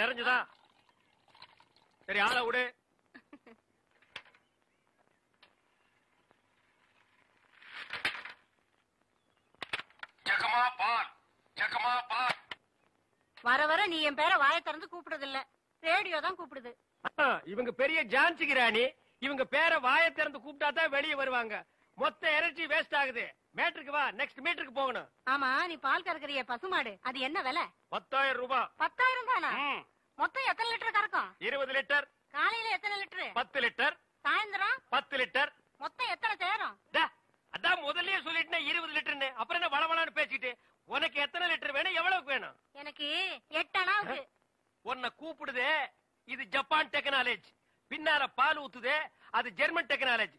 நிறைஞ்சுதா? சரி ஆளை விடு. வர வர நீ என் பேரை வாயை திறந்து கூப்பிடுறது இல்ல ரேடியோ தான் கூப்பிடுது. இவங்க பெரிய ஜான்சி கிராணி இவங்க பேரை வாயை திறந்து கூப்பிட்டா தான் வெளியே வருவாங்க. மொத்த எனர்ஜி வேஸ்ட் ஆகுது. மேட்ருக்கு வா நெக்ஸ்ட் மீட்டருக்கு போகணும். ஆமா நீ பால் கறக்குறிய பசுமாடு. அது என்ன விலை? பத்தாயிரம் ரூபாய் பத்தாயிரம் தானா? மொத்தம் எத்தனை லிட்டர் கறக்கும்? இருபது லிட்டர். காலையில எத்தனை லிட்டர்? பத்து லிட்டர். சாயந்தரம்? பத்து லிட்டர். மொத்தம் எத்தனை சேரும்? டா, அதான் முதல்லயே சொல்லிட்டேன் இருபது லிட்டர்னு அப்புறம் என்ன வளவளான்னு பேசிட்டு உனக்கு எத்தனை லிட்டர் வேணும்? எவ்வளவுக்கு வேணும்? எனக்கு எட்டு அணாவுக்கு உன்னை கூப்பிடுதே இது ஜப்பான் டெக்னாலஜி. பின்னால பால் ஊத்துதே அது ஜெர்மன் டெக்னாலஜி.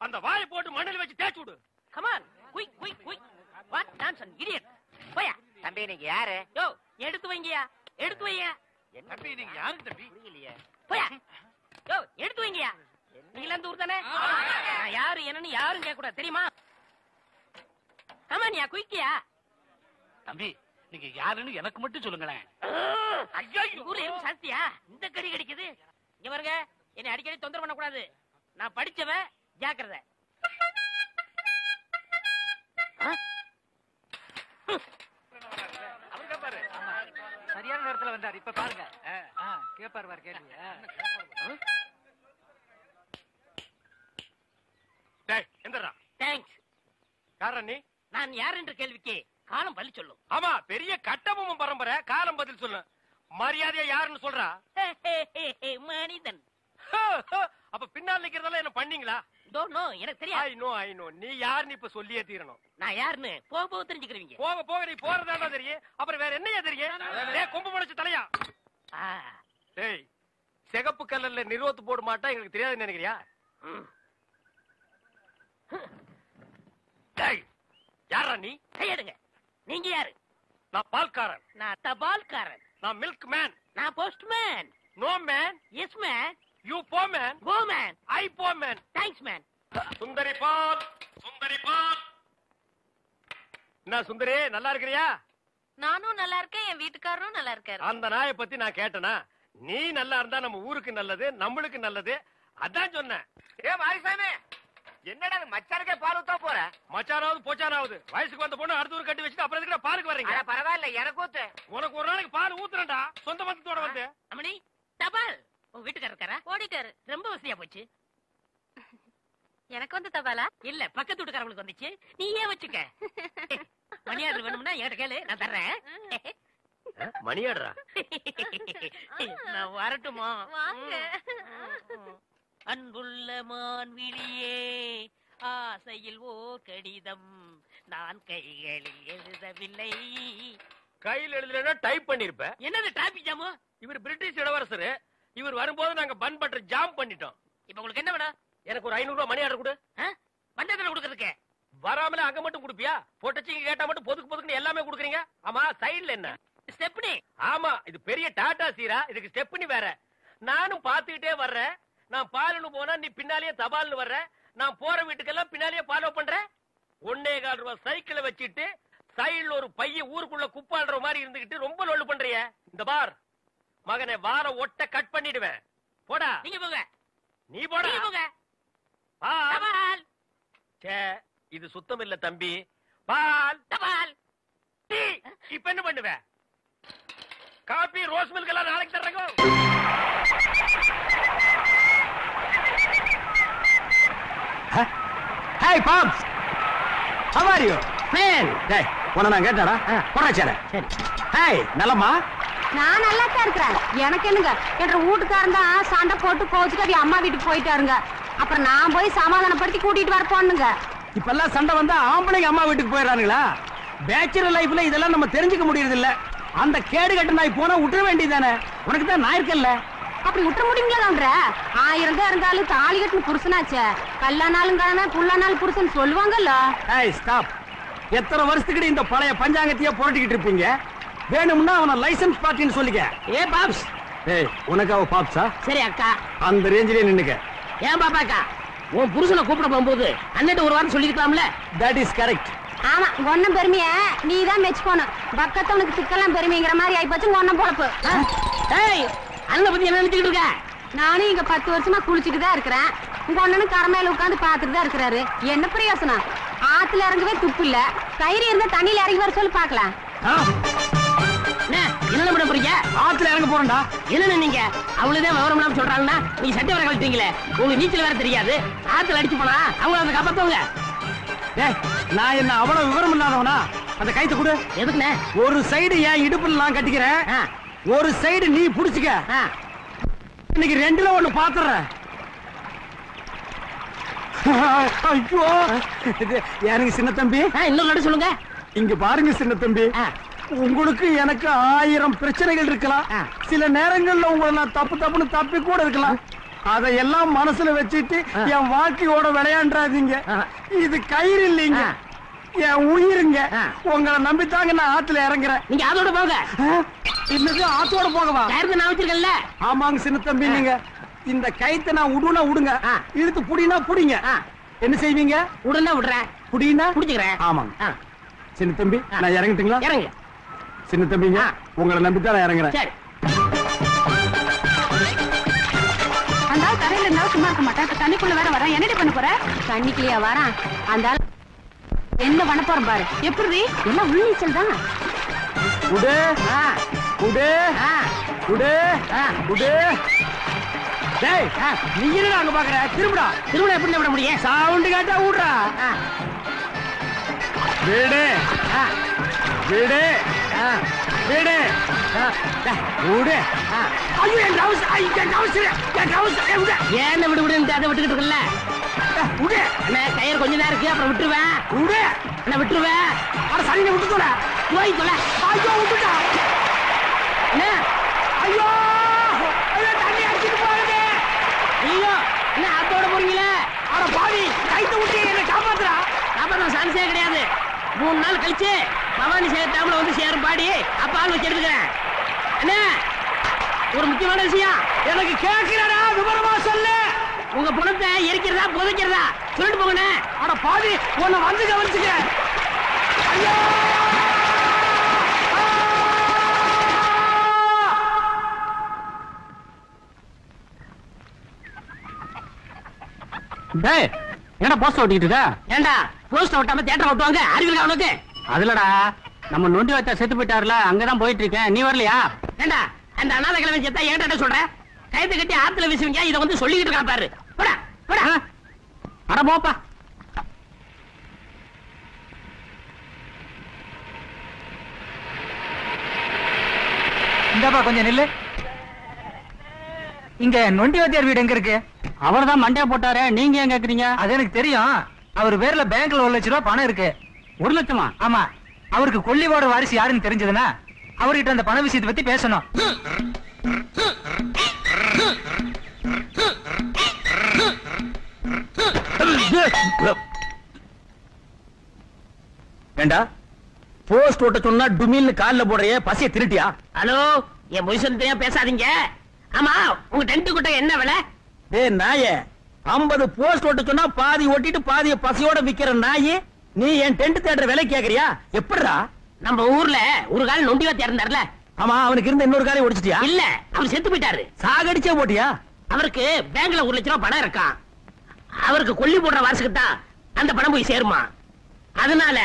அந்த வாயை போட்டு மண்ணில் வச்சு தேய்ச்சு விடு. Come on quick quick quick what nonsense idiot போயா. தம்பி நீங்க யாரு? யோ எடுத்து வைங்கயா எடுத்து வைங்க தம்பி நீங்க யாரு தம்பி? புரியலையே. போயா. யோ எடுத்து வைங்கயா நீங்க இந்த ஊர் தானே? நான் யாரு என்னன்னு யாரும் கேட்க கூடாது தெரியுமா கமான்யா குயிக்கியா தம்பி நீங்க யாருன்னு எனக்கு மட்டும் சொல்லுங்களேன். ஐயோ ஊர்ல எறும்பு சாஸ்தியா இந்த கடி கடிக்குது. இங்க பாருங்க என்னை அடிக்கடி தொந்தரவு பண்ண கூடாது நான் படிச்சவன் ஜாக்கிரதை. ஆ? அவர் கேப்பாரு. சரியான நேரத்துல வந்தார். இப்ப பாருங்க. கேப்பாரு பாரு கேள்வி. தேங்க்ஸ் காரணம் நீ? நான் யார் என்ற கேள்விக்கு காலம் பள்ளி சொல்லும் ஆமா பெரிய கட்டபொம்மன் பரம்பரை. காலம் பதில் சொல்லு. மரியாதையா யாருன்னு சொல்றா? மனிதன். அப்ப பின்னால் நிக்கிறதெல்லாம் என்ன பண்ணீங்களா? டோன்ட் நோ எனக்கு தெரியாது. ஐ நோ ஐ நோ நீ யாருன்னு இப்ப சொல்லியே தீரணும். நான் யாருன்னு? போக போக தெரிஞ்சுக்கிறீங்க போக போக நீ போறதா தெரியும். அப்புறம் வேற என்னையா தெரியும்? டேய் கொம்பு முளைச்சு தலையா? ஆ, டேய் சிகப்பு கலர்ல நிறுவத்து போட மாட்டா எங்களுக்கு தெரியாதுன்னு நினைக்கிறியா. டேய் யாரா நீ? கையெடுங்க. நீங்க யாரு? நான் பால்காரன். நான் தபால்காரன் நான் மில்க் மேன் நான் postman no man yes man you போ மேன் கோ மேன் ஐ போ மேன் தேங்க்ஸ் மேன் சுந்தரி பால் சுந்தரி பால் என்ன சுந்தரி நல்லா இருக்கிறியா? நானும் நல்லா இருக்கேன் என் வீட்டுக்காரரும் நல்லா இருக்காரு. அந்த நாயை பத்தி நான் கேட்டனா? நீ நல்லா இருந்தா நம்ம ஊருக்கு நல்லது நம்மளுக்கு நல்லது. அதான் சொன்னேன். ஏ மாரிசாமி என்னடா இது மச்சானுக்கே பால் ஊத்தா போற? மச்சானாவது போச்சானாவது. வயசுக்கு வந்த பொண்ணு அடுத்த ஊர் கட்டி வச்சுட்டு அப்புறம் எதுக்கு பாருக்கு வர்றீங்க? பரவாயில்ல எனக்கு ஊத்து. உனக்கு ஒரு நாளைக்கு பால் ஊத்துறேன்டா. சொந்த பந்தத்தோட வந்து. அம்மணி தபால். உங்க வீட்டுக்காரர் இருக்காரா ஓடிட்டாரு. ரொம்ப வசதியா போச்சு. எனக்கு வந்து தபாலா? இல்ல பக்கத்து வீட்டுக்காரங்களுக்கு வந்துச்சு. நீயே வச்சுக்க. மணியாடு வேணும்னா என்கிட்ட கேளு நான் தர்றேன். மணியாடுறா நான் வரட்டுமா? வாங்க. அன்புள்ள மான்விழியே ஆசையில் ஓர் கடிதம். நான் கைகளில் எழுதவில்லை. கையில் எழுதலைன்னா டைப் பண்ணிருப்ப. என்னது டிராபிக் ஜாமு இவர் பிரிட்டிஷ் இளவரசர். இவர் வரும்போது நாங்க பன் பட்டர் ஜாம் பண்ணிட்டோம். இப்ப உங்களுக்கு என்ன வேணும்? எனக்கு ஒரு ஐநூறு ரூபாய் மணி ஆர்டர் கொடு. பந்தத்துல கொடுக்கறதுக்கு. வராமல அங்க மட்டும் கொடுப்பியா? பொட்டச்சிங்க கேட்டா மட்டும் பொதுக்கு பொதுக்குன்னு எல்லாமே கொடுக்குறீங்க. ஆமா சைடுல என்ன? ஸ்டெப்னி. ஆமா இது பெரிய டாடா சீரா. இதுக்கு ஸ்டெப்னி வேற. நானும் பாத்துக்கிட்டே வர்றேன். நான் பாலுன்னு போனா நீ பின்னாலேயே தபால்னு வர்ற. நான் போற வீட்டுக்கெல்லாம் பின்னாலேயே ஃபாலோ பண்றேன் ஒன்னே கால் ரூபாய் சைக்கிளை வச்சுட்டு சைடுல ஒரு பைய ஊருக்குள்ள குப்பாடுற மாதிரி இருந்துகிட்டு ரொம்ப லொல்லு பண்றிய. இந்த பார். மகனே வார ஒட்ட கட் பண்ணிடுவேன். போடா. நீங்க போங்க. நீ போடா. போங்க. பால். ச்சே, இது சுத்தம் இல்ல தம்பி. பால். தபால். டீ. இப்ப என்ன பண்ணுவ காபி ரோஸ் மில்க் எல்லாம் நாளைக்கு தர்றேங்க. Hi Pops how are you man டேய் உன்னை நான் கேட்டாடா போடா சேர சரி. ஹாய் நலமா நான் நல்லா தான் இருக்கிறேன். எனக்கு என்னங்க? என்ற வீட்டுக்காரன் தான் சண்டை போட்டு கோச்சுக்கு அது அம்மா வீட்டுக்கு போயிட்டாருங்க. அப்புறம் நான் போய் சமாதானப்படுத்தி கூட்டிட்டு வர போனுங்க இப்பெல்லாம் சண்டை வந்தா ஆம்பளைங்க அம்மா வீட்டுக்கு போயிடுறானுங்களா? பேச்சுலர் லைஃப்ல இதெல்லாம் நம்ம தெரிஞ்சுக்க முடியறது இல்ல அந்த கேடு கட்ட நாய் போனா விட்டுற வேண்டியதானே உனக்கு தான் நான் இருக்கல்ல? அப்படி விட்டுற முடியுங்களா ஆயிரம் தான் இருந்தாலும் தாலி கட்டின புருஷனாச்சே. கல்லானாலும் கிழமை புல்லானாலும் புருஷன் சொல்லுவாங்கல்ல? ஸ்டாப் எத்தனை வருஷத்துக்கு இந்த பழைய பஞ்சாங்கத்தையே புரட்டிக்கிட்டு இருப்பீங்க? வேணும்னா அவனை லைசென்ஸ் பார்ட்டின்னு சொல்லிக்க. ஏ பாப்ஸ். ஏய் உனக்கு அவ பாப்ஸா? சரி அக்கா. அந்த ரேஞ்சிலே நின்னுக்க. ஏன் பாப்பாக்கா உன் புருஷனை கூப்பிட போகும்போது அண்ணன் ஒரு வாரம் சொல்லிருக்கலாம்ல தட் இஸ் கரெக்ட் ஆமா ஒன்னும் பெருமைய? நீ தான் மெச்சுக்கணும் பக்கத்தவனுக்கு சிக்கலாம் பெருமைங்கிற மாதிரி ஆயிப்போச்சு ஒன்னும் பொழப்பு? ஏய் அண்ணனை பத்தி என்ன நினைச்சுக்கிட்டு இருக்க? நானும் இங்க பத்து வருஷமா குளிச்சுட்டு தான் இருக்கிறேன். உங்க ஒண்ணனு கரமையில உட்காந்து பாத்துட்டு தான் இருக்கிறாரு. என்ன பிரயோசனம்? ஆத்துல இறங்கவே துப்பு இல்ல. கயிறு இருந்தா தண்ணியில இறங்கி வர சொல்லி பாக்கலாம் என்ன பண்ண போறீங்க? ஆத்துல இறங்க போறேன்டா. என்னன்னு நீங்க? அவ்வளவுதான் விவரம் இல்லாம சொல்றாங்கன்னா நீங்க சட்டை வர கழட்டீங்களே உங்களுக்கு நீச்சல் வேற தெரியாது. ஆத்துல அடிச்சு போனா அவங்க அதை காப்பாத்துவாங்க. நான் என்ன அவ்வளவு விவரம் இல்லாதவனா? அந்த கைத்து கொடு. எதுக்குண்ணே? ஒரு சைடு என் இடுப்புல நான் கட்டிக்கிறேன் ஒரு சைடு நீ புடிச்சுக்க. இன்னைக்கு ரெண்டுல ஒண்ணு பாத்துறேன். ஐயோ. எனக்கு சின்ன தம்பி? இன்னொரு நடு சொல்லுங்க. இங்க பாருங்க சின்ன தம்பி. உங்களுக்கு எனக்கு ஆயிரம் பிரச்சனைகள் இருக்கலாம். சில நேரங்கள்ல உங்களை நான் தப்பு தப்புன்னு தப்பி கூட இருக்கலாம். அதையெல்லாம் மனசுல வச்சுட்டு. என் வாழ்க்கையோட விளையாண்டாதீங்க. இது கயிறு இல்லைங்க. என் உயிருங்க. உங்களை நம்பித்தாங்க நான் ஆத்துல இறங்குறேன். நீங்க அதோட போங்க. ஆ? இன்னது ஆத்தோட போகவா? நான் வச்சிருக்கேன்ல. ஆமாங்க சின்ன தம்பி நீங்க இந்த கைத்தை நான் விடுனா விடுங்க. இழுத்து புடினா புடிங்க. என்ன செய்வீங்க? உடனே விடுறேன் புடினா? புடிச்சுக்கிறேன். ஆமாங்க. சின்ன தம்பி. நான் இறங்கட்டுங்களா? இறங்க சின்ன தம்பிங்க. உங்களை நம்பித்தான் நான் இறங்குறேன். சரி. அந்த ஆள் கரையில இருந்தாலும் சும்மா இருக்க மாட்டேன். இப்ப தண்ணிக்குள்ள வேற வரேன் என்னடி பண்ண போற? தண்ணிக்குள்ளயா வரான். அந்த ஆள் என்ன பண்ண பாரு. எப்படி எல்லாம் உள்நீச்சல் தான். உடு ஆ, உடு ஆ, உடு ஆ. உடு டேய் ஆ. நீ என்னடா அங்க பாக்குற? திரும்புடா. திருமணம் எப்படி விட முடியும்? சவுண்ட் கேட்டா விடுறா வீடு. ஆ, வீடு. வீடு ஆ. விடு ஆ. ஐயோ என் டவுஸ் என் டவுஸ் என் டவுஸ் விடு ஏன் விடு விடுன்னு அதை விட்டுக்கிட்டு இருக்கல விடு அண்ணே கயிறு கொஞ்ச நேரம் இருக்கு அப்புறம் விட்டுருவேன் விடு அண்ணா விட்டுருவேன் அட சரிங்க விட்டு தொலை போய் தொலை ஐயோ விட்டுட்டா அண்ணே ஐயோ ஐயோ தண்ணி அடிச்சிட்டு போகுது ஐயோ என்ன ஆத்தோட போறீங்களே அட பாவி கைத்த விட்டு என்ன காப்பாத்துறா அப்புறம் சான்ஸே கிடையாது மூணு நாள் கழிச்சு பவானி சேர் டேம்ல வந்து சேரும் பாடி. அப்ப ஆள் வச்சு எடுத்துக்கிறேன். அண்ணே ஒரு முக்கியமான விஷயம். எனக்கு கேட்கிறடா விவரமா சொல்லு. உங்க பணத்தை எரிக்கிறதா புதைக்கிறதா? சொல்லிட்டு போங்கண்ணே. அட பாவி உன்னை வந்து கவனிச்சுக்க. ஐயோ! டேய் என்னடா போஸ்ட் ஓட்டிட்டு இருக்க? ஏண்டா போஸ்ட் ஓட்டாம தேட்டர் ஓட்டுவாங்க? அறிவியல் அவனுக்கு அதுலடா நம்ம நொண்டி வச்சா செத்து போயிட்டாருல அங்கதான் போயிட்டு இருக்கேன் நீ வரலையா? ஏண்டா அந்த அனாதை கிழமை செத்தா ஏன்டா சொல்ற? கைத்தை கட்டி ஆத்துல வீசுவீங்க இதை வந்து சொல்லிக்கிட்டு இருக்கான் பாரு. போடா போடா? அட போப்பா இந்தாப்பா கொஞ்சம் நில்லு. இங்க நொண்டி வாத்தியார் வீடு எங்க இருக்கு? அவர்தான் மண்டைய போட்டாரே நீங்க ஏன் கேக்குறீங்க? அது எனக்கு தெரியும். அவர் பேர்ல பேங்க்ல ஒரு லட்ச ரூபாய் பணம் இருக்கு. ஒரு லட்சமா? ஆமா. அவருக்கு கொல்லிவாட வாரிசு யாருன்னு தெரிஞ்சதுன்னா அவர்கிட்ட அந்த பண விஷயத்தை பத்தி பேசணும். ஏண்டா? போஸ்ட் ஓட்ட சொன்னா டுமில்னு கால்ல போடுறிய பசிய திருட்டியா? ஹலோ என் பொய்சன் தெரியாம பேசாதீங்க. ஆமா உங்க டென்ட் குட்டை என்ன விலை? டேய் நாயே 50 போஸ்ட் ஓட்ட சொன்னா பாதி ஓட்டிட்டு பாதிய பசியோட விக்கிற நாயே. நீ என் டென்ட் தேடுற விலை கேக்குறியா? எப்படிடா? நம்ம ஊர்ல ஒரு கால் நொண்டி வாத்தியார் இருந்தார்ல. ஆமா அவனுக்கு இருந்த இன்னொரு காரை ஒடிச்சிட்டியா? இல்ல அவர் செத்து போயிட்டாரு. சாகடிச்சே போட்டியா? அவருக்கு பேங்க்ல ஒரு லட்ச ரூபாய் பணம் இருக்கான் அவருக்கு கொல்லி போடுற வாரசுக்கு தான் அந்த பணம் போய் சேருமா? அதனால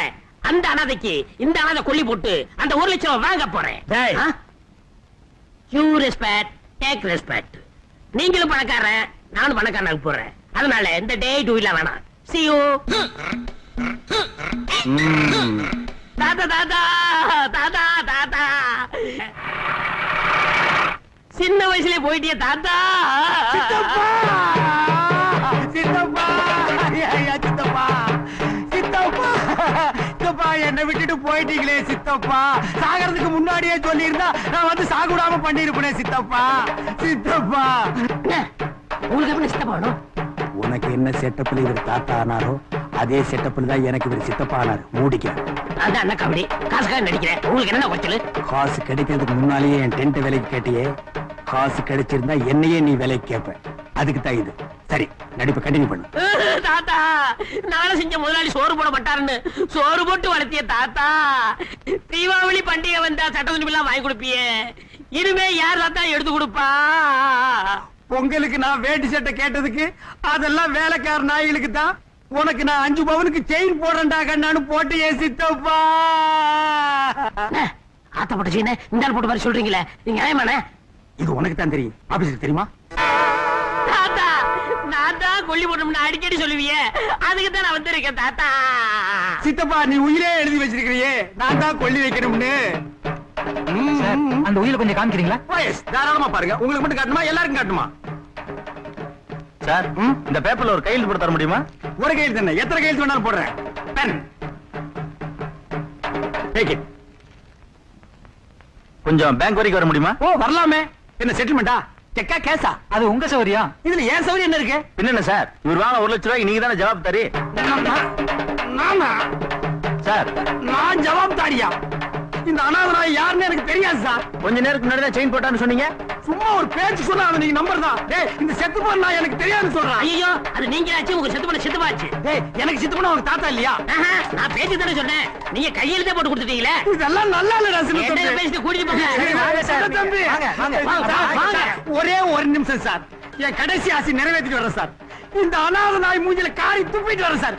அந்த அனாதைக்கு இந்த அனாதை கொல்லி போட்டு அந்த ஒரு லட்சம் வாங்க போறேன். யூ ரெஸ்பெக்ட் டேக் ரெஸ்பெக்ட் நீங்களும் பணக்காரன் நானும் பணக்காரனாக போறேன். அதனால இந்த டே டூ இல்ல வேணாம். See you. தாத்தா தாத்தா தாத்தா தாத்தா சின்ன வயசுல போயிட்டிய தாத்தா. சித்தப்பா. சித்தப்பா. சித்தப்பா. சித்தப்பா. சித்தப்பா என்னை விட்டுட்டு போயிட்டீங்களே சித்தப்பா. சாகறதுக்கு முன்னாடியே சொல்லியிருந்தா நான் வந்து சாகுடாம பண்ணிருப்பேனே சித்தப்பா. சித்தப்பா? உங்களுக்கு எப்படி சித்தப்பா உனக்கு என்ன செட்டப்ல இவர் தாத்தா ஆனாரோ அதே செட்டப்ல தான் எனக்கு இவர் சித்தப்பா ஆனார். மூடிக்க. அதான் அண்ணா கபடி. காசுக்காக நடிக்கிறேன். உங்களுக்கு என்ன குறைச்சல்? காசு கிடைக்கிறதுக்கு முன்னாலேயே என் டென்ட் விலைக்கு கேட்டியே. காசு கிடைச்சிருந்தா என்னையே நீ விலைக்கு கேட்ப அதுக்கு தான் இது. சரி நடிப்பை கண்டினியூ பண்ணு. தாத்தா நாளை செஞ்ச முதலாளி சோறு போட மாட்டாருன்னு சோறு போட்டு வளர்த்திய தாத்தா. தீபாவளி பண்டிகை வந்தா சட்ட துணிமெல்லாம் வாங்கி கொடுப்பியே. இனிமே யார் தாத்தா எடுத்து கொடுப்பா? பொங்கலுக்கு நான் வேட்டி சட்டை கேட்டதுக்கு அதெல்லாம் வேலைக்கார நாய்களுக்கு தான். உனக்கு நான் அஞ்சு பவனுக்கு செயின் போடுறேன்டா கண்ணான்னு போட்டு ஏன் சித்தப்பா. அண்ணே, ஆத்த போட்டு சீன இந்த போட்டு மாதிரி சொல்றீங்களே? நீங்க நியாயமாண்ணே இது உனக்கு தான் தெரியும். ஆபீஸுக்கு தெரியுமா? தாத்தா நான் தான் கொல்லி போட்டோம்னு அடிக்கடி சொல்லுவியே. அதுக்கு தான் நான் வந்திருக்கேன் தாத்தா. சித்தப்பா நீ உயிரே எழுதி வச்சிருக்கிறியே. நான் தான் கொல்லி வைக்கணும்னு. அந்த உயிரை கொஞ்சம் காமிக்கிறீங்களா? தாராளமா பாருங்க. உங்களுக்கு மட்டும் காட்டுமா எல்லாருக்கும் காட்டுமா சார் இந்த பேப்பர்ல ஒரு கையெழுத்து போட்டு தர முடியுமா? ஒரு கையெழுத்து என்ன? எத்தனை கையெழுத்து வேணாலும் போடுறேன். பென் டேக் இட் கொஞ்சம் பேங்க் வரைக்கும் வர முடியுமா? ஓ வரலாமே. என்ன செட்டில்மெண்டா செக்கா கேஸா அது உங்க சௌரியம் இதுல ஏன் சௌரியம் என்ன இருக்கு? பின்ன சார்? இவர் வாங்க ஒரு லட்சம் ரூபாய்க்கு நீங்க தானே ஜவாப் தரி? நான்- சார். நான் ஜவாப்தாரியா இந்த அனாதராய் யாருன்னு எனக்கு தெரியாது சார் கொஞ்ச நேரத்துக்கு முன்னாடி தான் செயின் போட்டான்னு சொன்னீங்க. சும்மா ஒரு பேச்சு சொன்னா அதை நீங்க நம்பர் தான் டேய் இந்த செத்து போனா எனக்கு தெரியாதுன்னு சொல்றான் ஐயோ அது நீங்க ஆச்சு உங்க செத்து பண்ண செத்துப்பாச்சு. டேய் எனக்கு செத்து போனா உனக்கு தாத்தா இல்லையா? நான் பேச்சு தானே சொன்னேன். நீங்க கையெழுத்தே போட்டு கொடுத்துட்டீங்களே? இதெல்லாம் நல்லா இல்லடா சின்ன என்ன தம்பி. பேசிட்டு கூட்டிட்டு போங்க தம்பி. ஒரே ஒரு நிமிஷம் சார். என் கடைசி ஆசை நிறைவேற்றிட்டு வரேன் சார். இந்த அனாத நாய் மூஞ்சில காரி துப்பிட்டு வரேன் சார்.